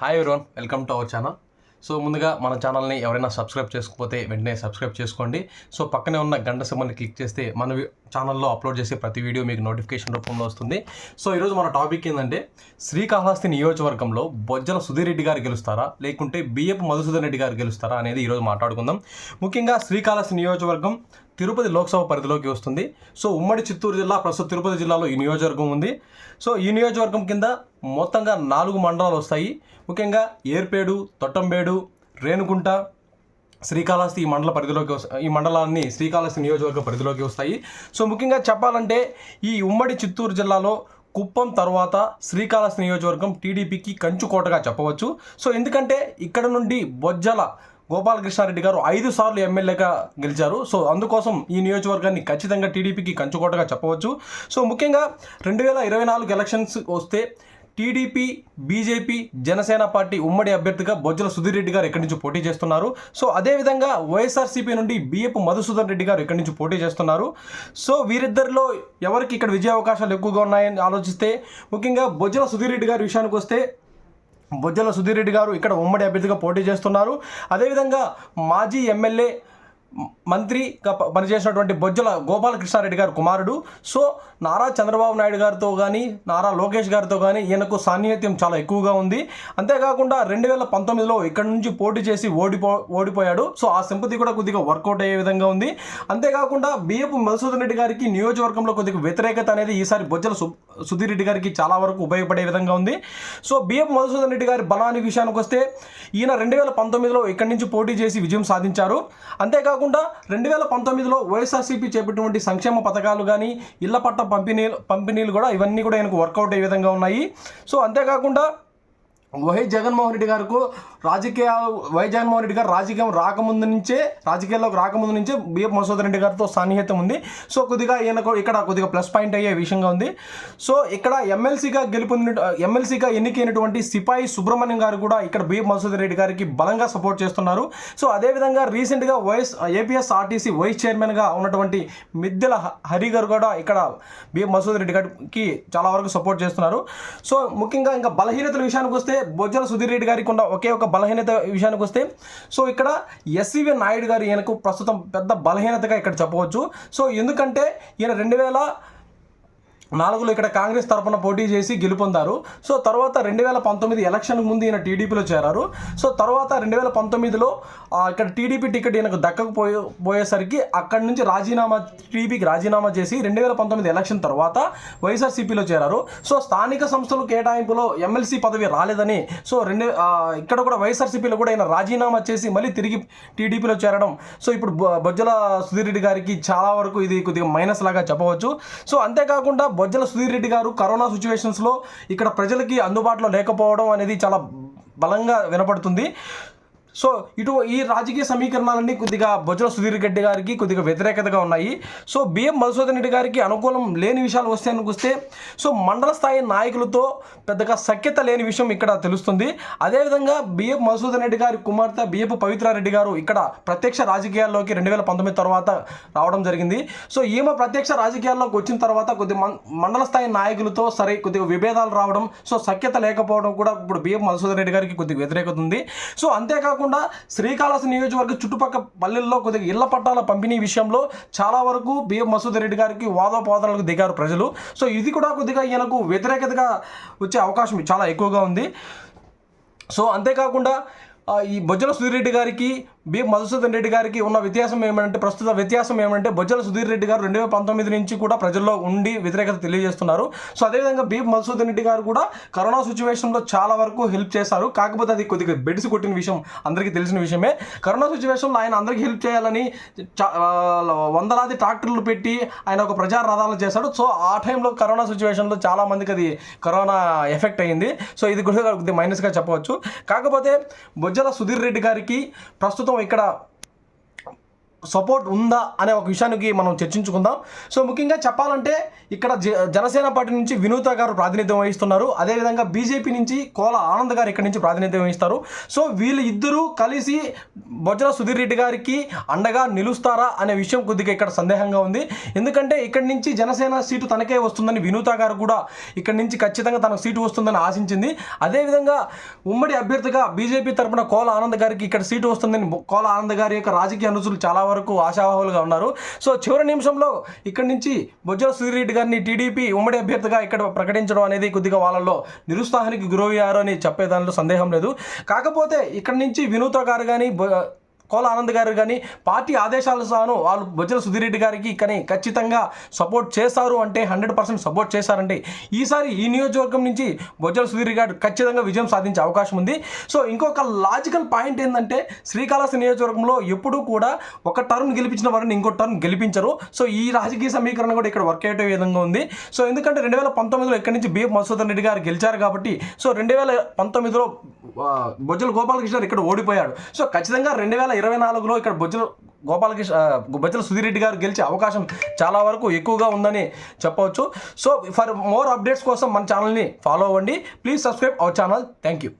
Hi everyone welcome to our channel so ముందుగా మన ఛానల్ని ఎవరైనా సబ్స్క్రైబ్ చేసుకోకపోతే వెంటనే సబ్స్క్రైబ్ చేసుకోండి. సో పక్కనే ఉన్న గంట సింబల్ని క్లిక్ చేస్తే మన ఛానల్లో అప్లోడ్ చేసే ప్రతి వీడియో మీకు నోటిఫికేషన్ రూపంలో వస్తుంది. సో ఈరోజు మన టాపిక్ ఏంటంటే శ్రీకాళహస్తి నియోజకవర్గంలో బొజ్జల సుధీర్ రెడ్డి గారు గెలుస్తారా? లేకుంటే బిఎఫ్ మధుసూదన్ రెడ్డి గారు గెలుస్తారా? అనేది ఈరోజు మాట్లాడుకుందాం. ముఖ్యంగా శ్రీకాళహస్తి నియోజకవర్గం తిరుపతి లోక్సభ పరిధిలోకి వస్తుంది. సో ఉమ్మడి చిత్తూరు జిల్లా ప్రస్తుత తిరుపతి జిల్లాలో ఈ నియోజకవర్గం ఉంది. సో ఈ నియోజకవర్గం కింద మొత్తంగా నాలుగు మండలాలు వస్తాయి. ముఖ్యంగా ఏర్పేడు తొట్టంబేడు రేణుకుంట శ్రీకాళహస్తి ఈ మండల పరిధిలోకి వస్తా ఈ మండలాన్ని శ్రీకాళహస్తి నియోజకవర్గ పరిధిలోకి వస్తాయి. సో ముఖ్యంగా చెప్పాలంటే ఈ ఉమ్మడి చిత్తూరు జిల్లాలో కుప్పం తర్వాత శ్రీకాళహస్తి నియోజకవర్గం టీడీపీకి కంచుకోటగా చెప్పవచ్చు. సో ఎందుకంటే ఇక్కడ నుండి బొజ్జల గోపాలకృష్ణారెడ్డి గారు ఐదు సార్లు ఎమ్మెల్యేగా గెలిచారు. సో అందుకోసం ఈ నియోజకవర్గాన్ని ఖచ్చితంగా టీడీపీకి కంచుకోటగా చెప్పవచ్చు. సో ముఖ్యంగా రెండు వేల ఇరవై నాలుగు ఎలక్షన్స్ వస్తే టీడీపీ బీజేపీ జనసేన పార్టీ ఉమ్మడి అభ్యర్థిగా బొజ్జల సుధీర్ రెడ్డి గారు ఎక్కడి నుంచి పోటీ చేస్తున్నారు. సో అదేవిధంగా వైఎస్ఆర్సీపీ నుండి బిఎఫ్ మధుసూదన్ రెడ్డి గారు ఎక్కడి నుంచి పోటీ చేస్తున్నారు. సో వీరిద్దరిలో ఎవరికి ఇక్కడ విజయ అవకాశాలు ఎక్కువగా ఉన్నాయని ఆలోచిస్తే ముఖ్యంగా బొజ్జల సుధీర్ రెడ్డి గారి విషయానికి వస్తే బొజ్జల సుధీర్ రెడ్డి గారు ఇక్కడ ఉమ్మడి అభ్యర్థిగా పోటీ చేస్తున్నారు. అదేవిధంగా మాజీ ఎమ్మెల్యే మంత్రిగా ప- పనిచేసినటువంటి బొజ్జల గోపాలకృష్ణారెడ్డి గారు కుమారుడు. సో నారా చంద్రబాబు నాయుడు గారితో కానీ నారా లోకేష్ గారితో కానీ ఈయనకు సాన్నిహిత్యం చాలా ఎక్కువగా ఉంది. అంతేకాకుండా రెండు వేల పంతొమ్మిదిలో ఇక్కడ నుంచి పోటీ చేసి ఓడిపో ఓడిపోయాడు. సో ఆ సింపతి కూడా కొద్దిగా వర్కౌట్ అయ్యే విధంగా ఉంది. అంతేకాకుండా బియ్యపు మధుసూదన్ రెడ్డి గారికి నియోజకవర్గంలో కొద్దిగా వ్యతిరేకత అనేది ఈసారి బొజ్జల సు సుధీర్ రెడ్డి గారికి చాలా వరకు ఉపయోగపడే విధంగా ఉంది. సో బియ్యపు మధుసూదన్ రెడ్డి గారి బలానికి విషయానికి వస్తే ఈయన రెండు వేల పంతొమ్మిదిలో ఇక్కడి నుంచి పోటీ చేసి విజయం సాధించారు. అంతేకాకుండా రెండు వేల పంతొమ్మిదిలో వైఎస్ఆర్సీపీ చేపట్టినటువంటి సంక్షేమ పథకాలు కానీ ఇళ్ళ పట్ట పంపిణీ పంపిణీలు కూడా ఇవన్నీ కూడా ఆయనకు వర్కౌట్ అయ్యే విధంగా ఉన్నాయి. సో అంతేకాకుండా వై జగన్మోహన్ రెడ్డి గారికి రాజకీయ వై జగన్మోహన్ రెడ్డి గారు రాజకీయం రాకముందు నుంచే రాజకీయాల్లోకి రాకముందు నుంచే బిఎఫ్ మసూద్ రెడ్డి గారితో సన్నిహితం ఉంది. సో కొద్దిగా ఈయనకు ఇక్కడ కొద్దిగా ప్లస్ పాయింట్ అయ్యే విషయంగా ఉంది. సో ఇక్కడ ఎమ్మెల్సీగా గెలుపొందిన ఎమ్మెల్సీగా ఎన్నికైనటువంటి సిపాయి సుబ్రహ్మణ్యం గారు కూడా ఇక్కడ బిఎఫ్ మసూద్ రెడ్డి గారికి బలంగా సపోర్ట్ చేస్తున్నారు. సో అదేవిధంగా రీసెంట్గా వైఎస్ ఏపీఎస్ ఆర్టీసీ వైస్ చైర్మన్గా ఉన్నటువంటి మిద్దెల హ- హరి గారు కూడా ఇక్కడ బిఎఫ్ మసూద్ రెడ్డి గారికి చాలా వరకు సపోర్ట్ చేస్తున్నారు. సో ముఖ్యంగా ఇంకా బలహీనతల విషయానికి వస్తే బొజ్జల సుధీర్ రెడ్డి గారికి ఉన్న ఒకే ఒక బలహీనత విషయానికి వస్తే సో ఇక్కడ ఎస్సీవీ నాయుడు గారు ఈయనకు ప్రస్తుతం పెద్ద బలహీనతగా ఇక్కడ చెప్పవచ్చు. సో ఎందుకంటే ఈయన రెండు వేల నాలుగులో ఇక్కడ కాంగ్రెస్ తరపున పోటీ చేసి గెలుపొందారు. సో తర్వాత రెండు వేల పంతొమ్మిది ఎలక్షన్ ముందు ఈయన టీడీపీలో చేరారు. సో తర్వాత రెండు వేల పంతొమ్మిదిలో ఇక్కడ టీడీపీ టికెట్ ఈయనకు దక్కకపోయే పోయేసరికి అక్కడి నుంచి రాజీనామా టీడీపీకి రాజీనామా చేసి రెండు వేల పంతొమ్మిది ఎలక్షన్ తర్వాత వైఎస్ఆర్సీపీలో చేరారు. సో స్థానిక సంస్థలు కేటాయింపులో ఎమ్మెల్సీ పదవి రాలేదని సో రెండు ఇక్కడ కూడా వైఎస్ఆర్సీపీలో కూడా ఆయన రాజీనామా చేసి మళ్ళీ తిరిగి టీడీపీలో చేరడం. సో ఇప్పుడు బొజ్జల సుధీర్ రెడ్డి గారికి చాలా వరకు ఇది కొద్దిగా మైనస్ లాగా చెప్పవచ్చు. సో అంతేకాకుండా బొజ్జల సుధీర్ రెడ్డి గారు కరోనా సిచ్యువేషన్స్లో ఇక్కడ ప్రజలకి అందుబాటులో లేకపోవడం అనేది చాలా బలంగా వినపడుతుంది. సో ఇటు ఈ రాజకీయ సమీకరణాలన్నీ కొద్దిగా బొజ్జల సుధీర్ రెడ్డి గారికి కొద్దిగా వ్యతిరేకతగా ఉన్నాయి. సో బిఎం మధుసూదన్ రెడ్డి గారికి అనుకూలం లేని విషయాలు వస్తే వస్తే సో మండల స్థాయి నాయకులతో పెద్దగా సఖ్యత లేని విషయం ఇక్కడ తెలుస్తుంది. అదేవిధంగా బిఎఫ్ మధుసూదన్ రెడ్డి గారి కుమార్తె బిఎఫ్ పవిత్రారెడ్డి గారు ఇక్కడ ప్రత్యక్ష రాజకీయాల్లోకి రెండు వేల పంతొమ్మిది తర్వాత రావడం జరిగింది. సో ఈమె ప్రత్యక్ష రాజకీయాల్లోకి వచ్చిన తర్వాత కొద్ది మండల స్థాయి నాయకులతో సరే కొద్దిగా విభేదాలు రావడం సో సఖ్యత లేకపోవడం కూడా ఇప్పుడు బిఎం మధుసూదన్ రెడ్డి గారికి కొద్దిగా వ్యతిరేకత ఉంది. సో అంతేకాకుండా శ్రీకాళహస్తి నియోజకవర్గ చుట్టుపక్కల పల్లెల్లో కొద్దిగా ఇళ్ళ పట్టాల పంపిణీ విషయంలో చాలా వరకు బిఎం మసూద్ రెడ్డి గారికి వాదోపాదనలకు దిగారు ప్రజలు. సో ఇది కూడా కొద్దిగా ఈయనకు వ్యతిరేకతగా వచ్చే అవకాశం చాలా ఎక్కువగా ఉంది. సో అంతేకాకుండా ఈ బొజ్జల సుధీర్ రెడ్డి గారికి బి. మధుసూదన్ రెడ్డి గారికి ఉన్న వ్యత్యాసం ఏమంటే ప్రస్తుత వ్యత్యాసం ఏమంటే బొజ్జల సుధీర్ రెడ్డి గారు రెండు వేల పంతొమ్మిది నుంచి కూడా ప్రజల్లో ఉండి వ్యతిరేకత తెలియజేస్తున్నారు. సో అదేవిధంగా బి. మధుసూదన్ రెడ్డి గారు కూడా కరోనా సిచ్యువేషన్లో చాలా వరకు హెల్ప్ చేశారు. కాకపోతే అది కొద్దిగా బెడిసి కొట్టిన విషయం అందరికీ తెలిసిన విషయమే. కరోనా సిచ్యువేషన్లో ఆయన అందరికీ హెల్ప్ చేయాలని చా- వందలాది ట్రాక్టర్లు పెట్టి ఆయన ఒక ప్రచార రథాలు చేశాడు. సో ఆ టైంలో కరోనా సిచ్యువేషన్లో చాలా మందికి అది కరోనా ఎఫెక్ట్ అయ్యింది సో ఇది కూడా కొద్దిగా మైనస్గా చెప్పవచ్చు. కాకపోతే బొజ్జల సుధీర్ రెడ్డి గారికి ప్రస్తుతం ఇక్కడ సపోర్ట్ ఉందా అనే ఒక విషయానికి మనం చర్చించుకుందాం. సో ముఖ్యంగా చెప్పాలంటే ఇక్కడ జ జనసేన పార్టీ నుంచి వినూత గారు ప్రాతినిధ్యం వహిస్తున్నారు. అదేవిధంగా బీజేపీ నుంచి కోల ఆనంద్ గారు ఇక్కడ నుంచి ప్రాతినిధ్యం వహిస్తారు. సో వీళ్ళు ఇద్దరూ కలిసి బొజ్జల సుధీర్ రెడ్డి గారికి అండగా నిలుస్తారా అనే విషయం కొద్దిగా ఇక్కడ సందేహంగా ఉంది. ఎందుకంటే ఇక్కడి నుంచి జనసేన సీటు తనకే వస్తుందని వినూత గారు కూడా ఇక్కడి నుంచి ఖచ్చితంగా తనకు సీటు వస్తుందని ఆశించింది. అదేవిధంగా ఉమ్మడి అభ్యర్థిగా బీజేపీ తరపున కోల ఆనంద్ గారికి ఇక్కడ సీటు వస్తుందని కోల ఆనంద్ గారి యొక్క రాజకీయ అనుసులు చాలా వరకు ఆశావాహులుగా ఉన్నారు. సో చివరి నిమిషంలో ఇక్కడి నుంచి బొజ్జల సుధీరెడ్డి గారిని టీడీపీ ఉమ్మడి అభ్యర్థిగా ఇక్కడ ప్రకటించడం అనేది కొద్దిగా వాళ్ళలో నిరుత్సాహానికి గురయ్యారు అని చెప్పే దానిలో సందేహం లేదు. కాకపోతే ఇక్కడి నుంచి వినూత గారు కానీ కోల ఆనంద్ గారు కానీ పార్టీ ఆదేశాలు సాను వాళ్ళు బొజ్జల సుధీర్ రెడ్డి గారికి కానీ ఖచ్చితంగా సపోర్ట్ చేస్తారు అంటే హండ్రెడ్ పర్సెంట్ సపోర్ట్ చేశారంటే ఈసారి ఈ నియోజకవర్గం నుంచి బొజ్జల సుధీర్ గారు ఖచ్చితంగా విజయం సాధించే అవకాశం ఉంది. సో ఇంకొక లాజికల్ పాయింట్ ఏంటంటే శ్రీకాళహస్తి నియోజకవర్గంలో ఎప్పుడూ కూడా ఒక టర్మ్ గెలిపించిన వారిని ఇంకో టర్మ్ గెలిపించరు. సో ఈ రాజకీయ సమీకరణ కూడా ఇక్కడ వర్క్ అయ్యే విధంగా ఉంది. సో ఎందుకంటే రెండు వేల పంతొమ్మిదిలో ఇక్కడి నుంచి బిఎఫ్ మధుసూదన్ రెడ్డి గారు గెలిచారు కాబట్టి సో రెండు వేల పంతొమ్మిదిలో బొజ్జల గోపాలకృష్ణ ఇక్కడ ఓడిపోయాడు. సో ఖచ్చితంగా రెండు వేల ఇరవై నాలుగులో ఇక్కడ బొజ్జల గోపాలకృష్ణ బొజ్జల సుధీర్ రెడ్డి గారు గెలిచే అవకాశం చాలా వరకు ఎక్కువగా ఉందని చెప్పవచ్చు. సో ఫర్ మోర్ అప్డేట్స్ కోసం మన ఛానల్ని ఫాలో అవ్వండి. Please subscribe our channel thank you